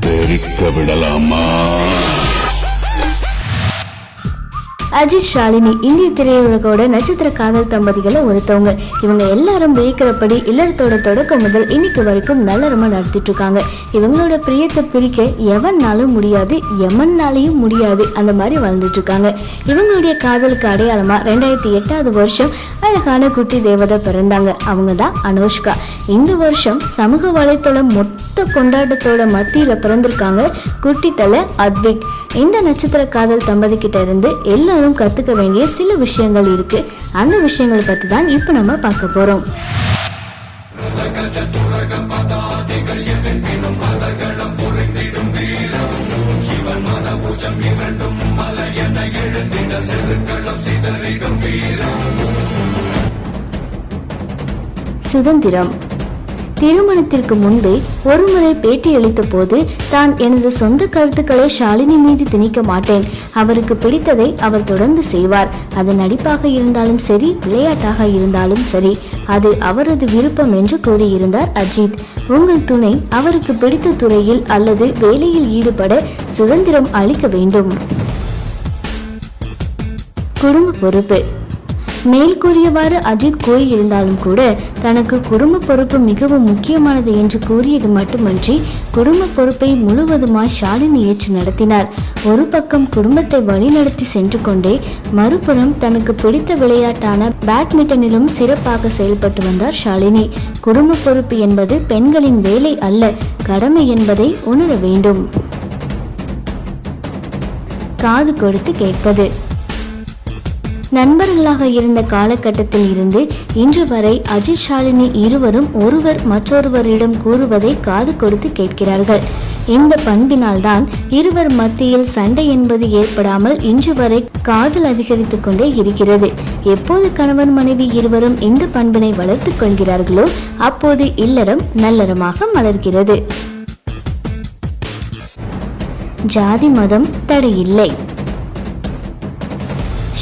தெரிக்க விடலாமா? அஜித் ஷாலினி இந்திய திரையுலகோட நட்சத்திர காதல் தம்பதிகளை ஒருத்தவங்க. இவங்க எல்லாரும் வியக்கிறபடி இல்லறத்தோட தொடக்கம் முதல் இன்னைக்கு வரைக்கும் நல்லறமா நடத்திட்டு இருக்காங்க இவங்களோட பிரியத்தை பிரிக்க எவன்னாலும் முடியாது எமன்னாலையும் முடியாது அந்த மாதிரி வாழ்ந்துட்டு இருக்காங்க இவங்களுடைய காதலுக்கு அடையாளமா ரெண்டாயிரத்தி எட்டாவது வருஷம் அழகான குட்டி தேவதை பிறந்தாங்க. அவங்க தான் அனுஷ்கா. இந்த வருஷம் சமூக வலைத்தளம் மொத்த கொண்டாட்டத்தோட மத்தியில பிறந்திருக்காங்க குட்டி தலை அத்விக். இந்த நட்சத்திர காதல் தம்பதி கிட்ட இருந்து எல்லாரும் கத்துக்க வேண்டிய சில விஷயங்கள் இருக்கு. அந்த விஷயங்களை பத்தி தான் இப்போ நம்ம பார்க்க போறோம். சுதந்திரம். திருமணத்திற்கு முன்பே ஒருமுறை பேட்டியளித்த போது தான் எனது சொந்த கருத்துக்களை ஷாலினி மீது திணிக்க மாட்டேன். அவருக்கு பிடித்ததை அவர் தொடர்ந்து செய்வார். அது நடிப்பாக இருந்தாலும் சரி விளையாட்டாக இருந்தாலும் சரி அது அவரது விருப்பம் என்று கூறியிருந்தார் அஜித். உங்கள் துணை அவருக்கு பிடித்த துறையில் அல்லது வேலையில் ஈடுபட சுதந்திரம் அளிக்க வேண்டும். குடும்ப பொறுப்பு. மேல் கூறியவாறு அஜித் கூறியிருந்தாலும் கூட தனக்கு குடும்ப பொறுப்பு மிகவும் முக்கியமானது என்று கூறியது மட்டுமன்றி குடும்ப பொறுப்பை முழுவதுமாய் ஷாலினி ஏற்று நடத்தினார். ஒரு பக்கம் குடும்பத்தை வழிநடத்தி சென்று கொண்டே மறுபுறம் தனக்கு பிடித்த விளையாட்டான பேட்மிண்டனிலும் சிறப்பாக செயல்பட்டு வந்தார் ஷாலினி. குடும்ப பொறுப்பு என்பது பெண்களின் வேலை அல்ல கடமை என்பதை உணர வேண்டும். காது கொடுத்து கேட்பது. நண்பர்களாக இருந்த காலகட்டத்தில் இருந்து இன்று வரை அஜித் ஷாலினி இருவரும் ஒருவர் மற்றொருவரிடம் கூறுவதை காது கொடுத்து கேட்கிறார்கள். இந்த பண்பினால்தான் இருவர் மத்தியில் சண்டை என்பது ஏற்படாமல் இன்று வரை காதல் அதிகரித்து கொண்டே இருக்கிறது. எப்போது கணவன் மனைவி இருவரும் இந்த பண்பினை வளர்த்துக் கொள்கிறார்களோ அப்போது இல்லறம் நல்லறமாக மலர்கிறது. ஜாதி மதம் தடையில்லை.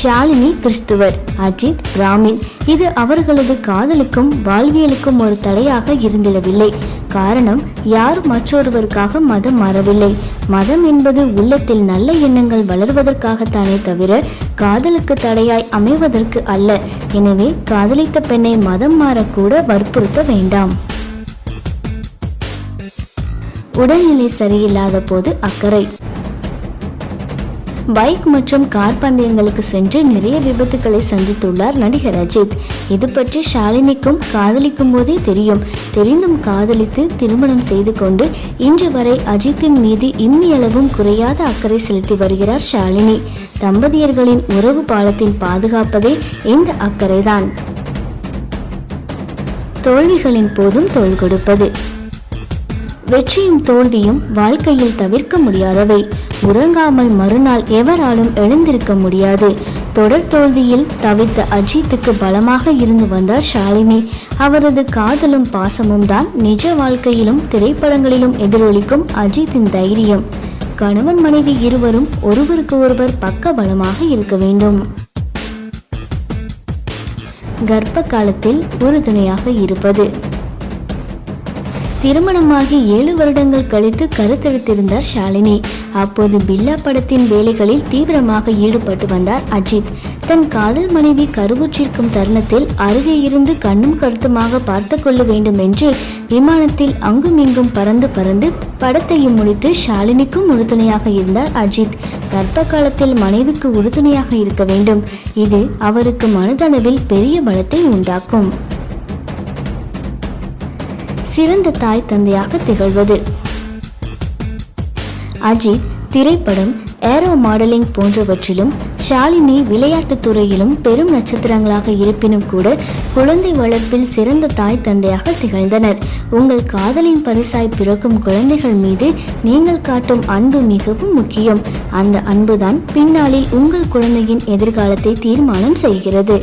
ஷாலினி கிறிஸ்துவர் அஜித் பிராமின் இது அவர்களது காதலுக்கும் வாழ்வியலுக்கும் ஒரு தடையாக இருந்திடவில்லை. காரணம் யார் மற்றொருவருக்காக மதம் மாறவில்லை. மதம் என்பது உள்ளத்தில் நல்ல எண்ணங்கள் வளர்வதற்காகத்தானே தவிர காதலுக்கு தடையாய் அமைவதற்கு அல்ல. எனவே காதலித்த பெண்ணை மதம் மாறக்கூட வற்புறுத்த வேண்டாம். உடல்நிலை சரியில்லாத போது அக்கறை. பைக் மற்றும் கார் பந்தயங்களுக்கு சென்று நிறைய விபத்துக்களை சந்தித்துள்ளார் நடிகர் அஜித். இது பற்றி ஷாலினிக்கும் காதலிக்கும் போதே தெரியும். தெரிந்தும் காதலித்து திருமணம் செய்து கொண்டு இன்று வரை அஜித்தின் மீது இம்மியளவும் குறையாத அக்கறை செலுத்தி வருகிறார் ஷாலினி. தம்பதியர்களின் உறவு பாலத்தின் பாதுகாப்பதே இந்த அக்கறைதான். தோல்விகளின் போதும் தோல் கொடுப்பது. வெற்றியும் தோல்வியும் வாழ்க்கையில் தவிர்க்க முடியாதவை. உறங்காமல் மறுநாள் எவராலும் எழுந்திருக்க முடியாது. தொடர் தோல்வியில் தவித்த அஜித்துக்கு பலமாக இருந்து வந்தார் ஷாலினி. அவரது காதலும் பாசமும் தான் நிஜ வாழ்க்கையிலும் திரைப்படங்களிலும் எதிரொலிக்கும் அஜித்தின் தைரியம். கணவன் மனைவி இருவரும் ஒருவருக்கு ஒருவர் பக்க பலமாக இருக்க வேண்டும். கர்ப்ப காலத்தில் உறுதுணையாக இருப்பது. திருமணமாகி ஏழு வருடங்கள் கழித்து கருத்தெடுத்திருந்தார் ஷாலினி. அப்போது பில்லா படத்தின் வேலைகளில் தீவிரமாக ஈடுபட்டு வந்தார் அஜித். தன் காதல் மனைவி கருவுற்றிருக்கும் தருணத்தில் அருகே இருந்து கண்ணும் கருத்துமாக பார்த்து கொள்ள வேண்டும் என்று விமானத்தில் அங்கும் இங்கும் பறந்து பறந்து படத்தையும் முடித்து ஷாலினிக்கும் உறுதுணையாக இருந்தார் அஜித். கர்ப்ப காலத்தில் மனைவிக்கு உறுதுணையாக இருக்க வேண்டும். இது அவருக்கு மனதளவில் பெரிய பலத்தை உண்டாக்கும். சிறந்த தாய் தந்தையாக திகழ்வது. அஜித் திரைப்படம் ஏரோ மாடலிங் போன்றவற்றிலும் ஷாலினி விளையாட்டுத் துறையிலும் பெரும் நட்சத்திரங்களாக இருப்பினும் கூட குழந்தை வளர்ப்பில் சிறந்த தாய் தந்தையாக திகழ்ந்தனர். உங்கள் காதலின் பரிசாய் பிறக்கும் குழந்தைகள் மீது நீங்கள் காட்டும் அன்பு மிகவும் முக்கியம். அந்த அன்புதான் பின்னாளில் உங்கள் குழந்தையின் எதிர்காலத்தை தீர்மானம் செய்கிறது.